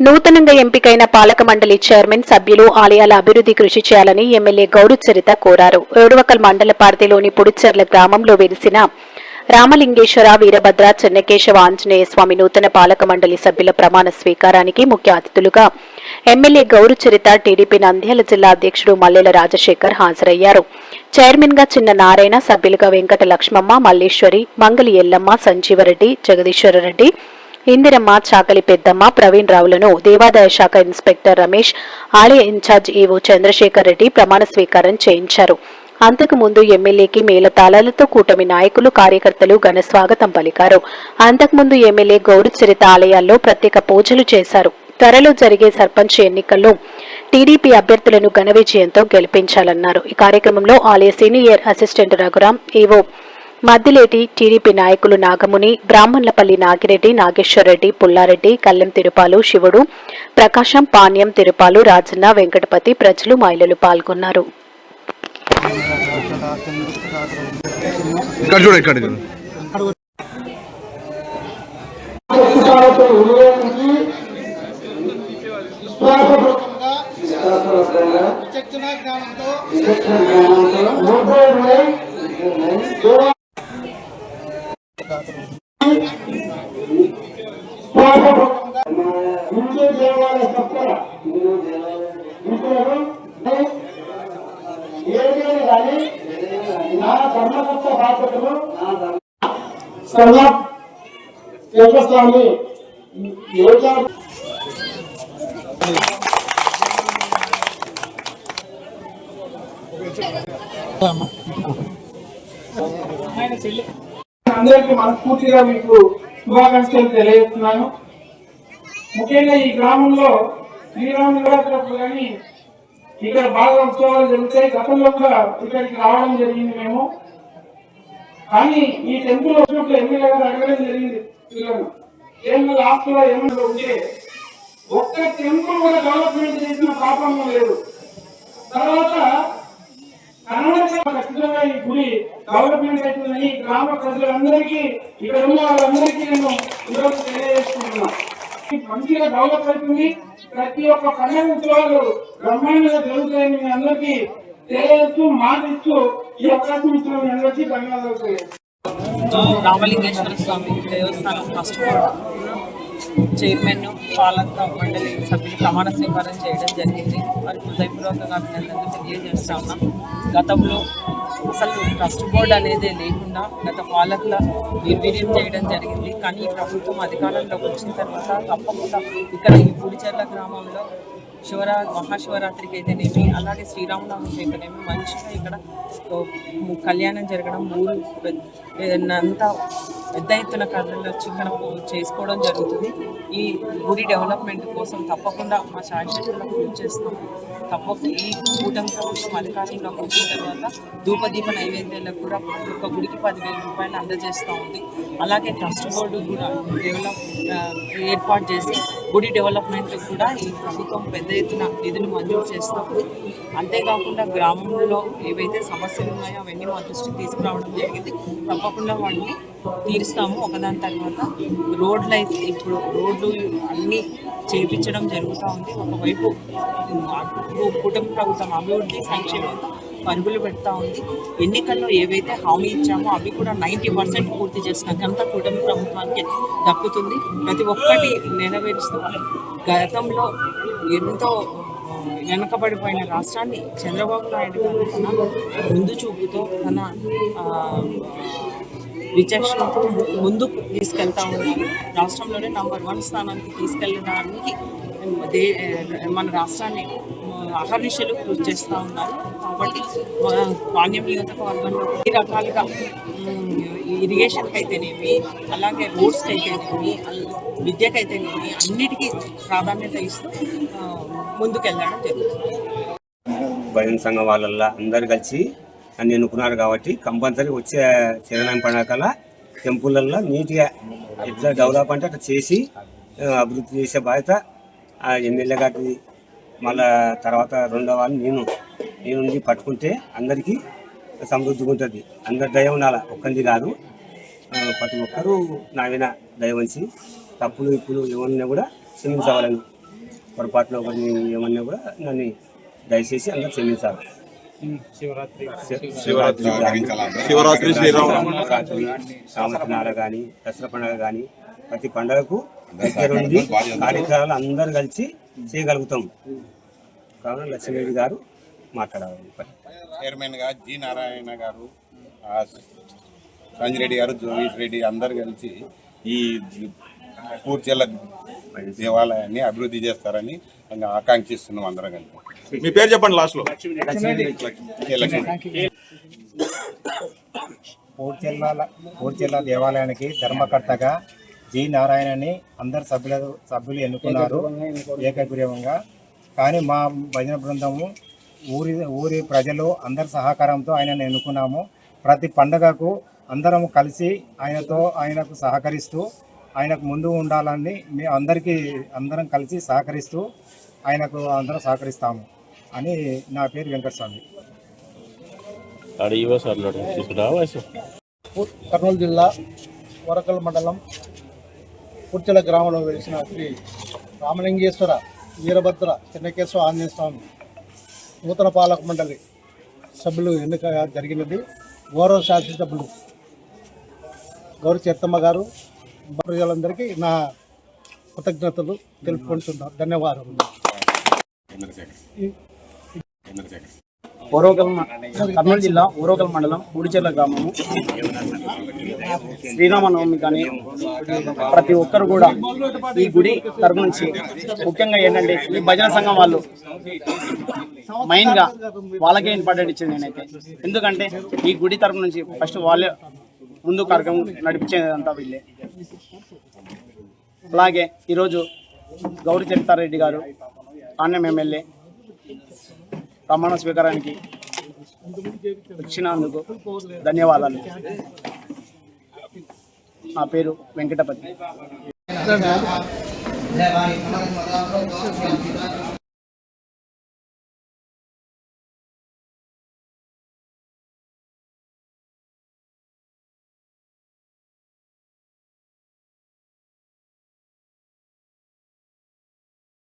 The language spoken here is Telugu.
నూతనంగా ఎంపికైన పాలక మండలి చైర్మన్ సభ్యులు ఆలయాల అభివృద్ధి కృషి చేయాలని ఎమ్మెల్యే గౌరుచరిత కోరారు. ఏడువకల్ మండల పార్టీలోని పుడుచెర్ల గ్రామంలో వెలిసిన రామలింగేశ్వర వీరభద్ర చెన్నకేశవ ఆంజనేయ స్వామి నూతన పాలక మండలి సభ్యుల ప్రమాణ స్వీకారానికి ముఖ్య అతిథులుగా ఎమ్మెల్యే గౌరు చరిత టీడీపీ నంద్యాల జిల్లా అధ్యక్షుడు మల్లెల రాజశేఖర్ హాజరయ్యారు. చైర్మన్గా చిన్న నారాయణ సభ్యులుగా వెంకట లక్ష్మమ్మ మల్లేశ్వరి మంగళి ఎల్లమ్మ సంజీవరెడ్డి జగదీశ్వరరెడ్డి ఇందిరమ్మ చాకలి పెద్దమ్మ ప్రవీణ్ రావులను దేవాదాయ శాఖ ఇన్స్పెక్టర్ రమేష్ ఆలయ ఇన్ఛార్జ్ ఈవో చంద్రశేఖర్ రెడ్డి ప్రమాణ స్వీకారం చేయించారు. అంతకుముందు ఎమ్మెల్యేకి మేళతాళాలతో కూటమి నాయకులు కార్యకర్తలు ఘన స్వాగతం పలికారు. అంతకుముందు ఎమ్మెల్యే గౌరచరిత ఆలయాల్లో ప్రత్యేక పూజలు చేశారు. త్వరలో జరిగే సర్పంచ్ ఎన్నికల్లో టీడీపీ అభ్యర్థులను ఘన విజయంతో గెలిపించాలన్నారు. ఈ కార్యక్రమంలో ఆలయ senior assistant Raghuram EO Maddileti TDP నాయకులు నాగముని బ్రాహ్మణ్లపల్లి నాగిరెడ్డి నాగేశ్వరరెడ్డి పుల్లారెడ్డి కల్లెం తిరుపాలు శివుడు ప్రకాశం పాణ్యం తిరుపాలు రాజన్న వెంకటపతి ప్రజలు మహిళలు పాల్గొన్నారు. విచక్షణ జ్ఞానంతో దేవాలయ సంస్థల ఏదైనా కానీ నా ధర్మకర్త బాధ్యతలు. స్వామి దేవస్వామి యోగా అందరికీ మనస్ఫూర్తిగా మీకు శుభాకాంక్షలు తెలియజేస్తున్నాను. ముఖ్యంగా ఈ గ్రామంలో శ్రీరామ నవరాత్రులు కానీ ఇక్కడ బాగా ఉత్సవాలు జరుగుతాయి. గతంలో కూడా ఇక్కడికి రావడం జరిగింది మేము. కానీ ఈ టెంపుల్ వచ్చినప్పుడు ఎమ్మెల్యే గారు అడగడం జరిగింది పిల్లలు. ఏమన్నా లాస్ట్లో ఏమన్నా ఉంటే ఒక్క టెంపుల్ కూడా డెవలప్మెంట్ చేసిన పాపం లేదు. తర్వాత ఖచ్చితంగా ఈ గుడి డెవలప్మెంట్ అవుతుందని గ్రామ ప్రజలందరికీ ఇక్కడ ఉన్న వాళ్ళందరికీ నేను ఈరోజు తెలియజేసుకుంటున్నాను మంచిగా డెవలప్ అవుతుంది ప్రతి ఒక్క పండుగ ఉత్సవాలు బ్రహ్మాండంగా జరుగుతాయని మీ అందరికీ తెలియజేస్తూ మాట ఈ అవకాశం ఇచ్చిన మీ అందరికీ ధన్యవాదాలు రామలింగేశ్వర స్వామి దేవస్థానం ఫస్ట్ చైర్మన్ పాలక మండలి సభ్యులు ప్రమాణ స్వీకారం చేయడం జరిగింది. వారి హృదయపూర్వకంగా అభినందనలు తెలియజేస్తా ఉన్నాం. గతంలో అసలు ట్రస్ట్ బోర్డు అనేది లేకుండా గత పాలకుల నిర్వీర్యం చేయడం జరిగింది. కానీ ఈ ప్రభుత్వం అధికారంలోకి వచ్చిన తర్వాత తప్పకుండా ఇక్కడ ఈ పూడిచెర్ల గ్రామంలో శివరా మహాశివరాత్రికి అయితేనేమి అలాగే శ్రీరామనవమికి అయితేనేమి మంచిగా ఇక్కడ కళ్యాణం జరగడం ఊరు అంతా పెద్ద ఎత్తున కథలు వచ్చి మనం చేసుకోవడం జరుగుతుంది. ఈ గుడి డెవలప్మెంట్ కోసం తప్పకుండా మా శాంతిలో కృషి చేస్తాం. తప్పకుండా ఈ కూటమి ప్రభుత్వం అధికారంలో వచ్చిన తర్వాత ధూపదీప నైవేద్యాలకు కూడా ప్రతి ఒక్క గుడికి పదివేల రూపాయలు అందజేస్తూ ఉంది. అలాగే ట్రస్ట్ బోర్డు కూడా డెవలప్ ఏర్పాటు చేసి గుడి డెవలప్మెంట్ కూడా ఈ ప్రభుత్వం పెద్ద ఎత్తున నిధులు మంజూరు చేస్తాము అంతేకాకుండా గ్రామంలో ఏవైతే సమస్యలు ఉన్నాయో అవన్నీ మా దృష్టికి తీసుకురావడం జరిగింది. తప్పకుండా వాటిని తీరుస్తాము. ఒకదాని తర్వాత రోడ్లు అయితే ఇప్పుడు రోడ్లు అన్నీ చేపించడం జరుగుతూ ఉంది. ఒకవైపు ఉమ్, కుటుంబ ప్రభుత్వం అభివృద్ధి సంక్షేమంతో పరుగులు పెడతా ఉంది. ఎన్నికల్లో ఏవైతే హామీ ఇచ్చామో అవి కూడా నైంటీ పర్సెంట్ పూర్తి చేసిన ఘనత కూటమి ప్రభుత్వానికి దక్కుతుంది. ప్రతి ఒక్కటి నెరవేరుస్తూ గతంలో ఎంతో వెనకబడిపోయిన రాష్ట్రాన్ని చంద్రబాబు నాయుడు గారు తన ముందు చూపుతో తన విచక్షణతో ముందుకు తీసుకెళ్తా ఉన్నారు. రాష్ట్రంలోనే నంబర్ వన్ స్థానానికి తీసుకెళ్ళడానికి దే మన రాష్ట్రాన్ని అహర్నిశలు కృషి చేస్తూ ఉన్నారు. కాబట్టి మన పాణ్యం నియోజకవర్గంలో ఈ రకాలుగా ఇరిగేషన్కి అయితేనేమి అలాగే రోడ్స్కి అయితేనేమి విద్యకు అయితేనేమి అన్నిటికీ ప్రాధాన్యత ఇస్తూ ముందుకెళ్ళడం జరుగుతుంది. భజన సంఘం వాళ్ళల్లో అందరు కలిసి అని అనుకున్నారు కాబట్టి కంపల్సరీ వచ్చే చిరణం పండగల టెంపుల్లలో నీట్గా ఎట్లా డెవలప్ అంటే అట్లా చేసి అభివృద్ధి చేసే బాధ్యత ఆ ఎమ్మెల్యే గారికి మళ్ళా తర్వాత రెండో వాళ్ళు నేను. నేను పట్టుకుంటే అందరికీ సమృద్ధిగా ఉంటుంది అందరి దయ ఉండాలి ఒక్కరిది కాదు. ప్రతి ఒక్కరూ నా విన దయ ఉంచి తప్పులు ఇప్పులు ఏమన్నా కూడా క్షమించవాలని. పొరపాటున ఒకరిని ఏమన్నా కూడా నన్ను దయచేసి అందరూ క్షమించాలి. శివరాత్రి. సామర్థనాలు కానీ దసరా పండుగ కానీ ప్రతి పండుగకు దగ్గరుండి కార్యక్రమాలు అందరు కలిసి చేయగలుగుతాం. కావున లక్ష్మీరెడ్డి గారు మాట్లాడాలి. చైర్మన్గా జి నారాయణ గారు సంజయ్ రెడ్డి గారు జోగేష్ రెడ్డి అందరు కలిసి ఈ పూర్చెల్ల దేవాలయాన్ని అభివృద్ధి చేస్తారని ఇంకా ఆకాంక్షిస్తున్నాం అందరం కలిసి. మీ పేరు చెప్పండి లాస్ట్లో లక్ష్మీ పూర్చెల్ల పూర్చెల్ల దేవాలయానికి ధర్మకర్తగా జి నారాయణని అందరు సభ్యులు సభ్యులు ఎన్నుకున్నారు. ఏకగ్రీవంగా కానీ మా భజన బృందము ఊరి ఊరి ప్రజలు అందరి సహకారంతో ఆయనను ఎన్నుకున్నాము. ప్రతి పండగకు అందరం కలిసి ఆయనతో ఆయనకు సహకరిస్తూ ఆయనకు ముందు ఉండాలని మీ అందరికీ అందరం కలిసి సహకరిస్తూ ఆయనకు అందరం సహకరిస్తాము అని నా పేరు వెంకటస్వామి. కర్నూలు జిల్లా వరకల్ మండలం పుర్చెల గ్రామంలో వెలిసిన శ్రీ రామలింగేశ్వర వీరభద్ర చెన్నకేశ్వర ఆంజనేయ స్వామి నూతన పాలక మండలి సభ్యులు ఎన్నిక జరిగినది. గౌరవ శాసనసభ్యులు గౌరవ చేత్తమ్మ గారు ప్రజలందరికీ నా కృతజ్ఞతలు తెలుపుకుంటున్నాను ధన్యవాదాలు ఓరోగల్ కర్నూలు జిల్లా ఓరోగల్ మండలం పూడిచెర్ల గ్రామము. శ్రీరామనవమి కానీ ప్రతి ఒక్కరు కూడా ఈ గుడి తరపు నుంచి ముఖ్యంగా ఏంటంటే ఈ భజన సంఘం వాళ్ళు మెయిన్గా వాళ్ళకే ఇంపార్టెంట్ ఇచ్చింది నేనైతే. ఎందుకంటే ఈ గుడి తరపు నుంచి ఫస్ట్ వాళ్ళే ముందు కార్యక్రమం నడిపించేదంతా వీళ్ళే. అలాగే ఈరోజు గౌరీ చరితారెడ్డి గారు ఆన్యం ఎమ్మెల్యే ప్రమాణ స్వీకారానికి వచ్చినందుకు ధన్యవాదాలు. నా పేరు వెంకటపతి.